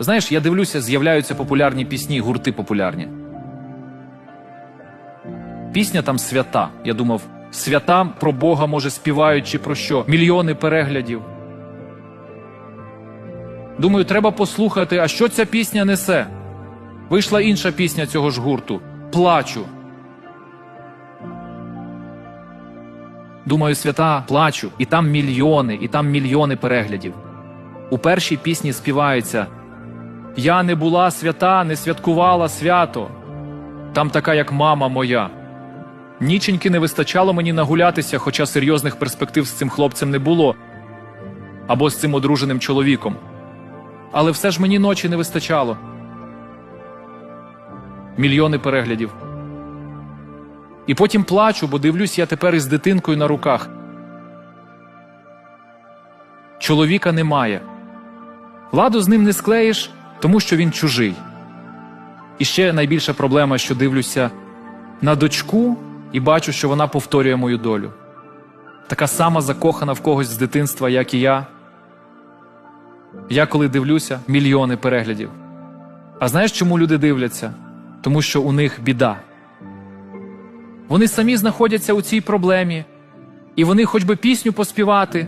Знаєш, я дивлюся, з'являються популярні пісні, гурти популярні. Пісня там свята. Я думав, свята про Бога, може, співають чи про що? Мільйони переглядів. Думаю, треба послухати, а що ця пісня несе. Вийшла інша пісня цього ж гурту Плачу. Думаю, свята плачу, і там мільйони, і там мільйони переглядів. У першій пісні співається Я не була свята, не святкувала свято. Там така, як мама моя. Ніченьки не вистачало мені нагулятися, хоча серйозних перспектив з цим хлопцем не було або з цим одруженим чоловіком. Але все ж мені ночі не вистачало. Мільйони переглядів. І потім плачу, бо дивлюсь я тепер із дитинкою на руках. Чоловіка немає. Ладу з ним не склеїш, тому що він чужий. І ще найбільша проблема, що дивлюся на дочку і бачу, що вона повторює мою долю. Така сама закохана в когось з дитинства, як і я. Я коли дивлюся, мільйони переглядів. А знаєш, чому люди дивляться? Тому що у них біда. Вони самі знаходяться у цій проблемі, і вони хоч би пісню поспівати,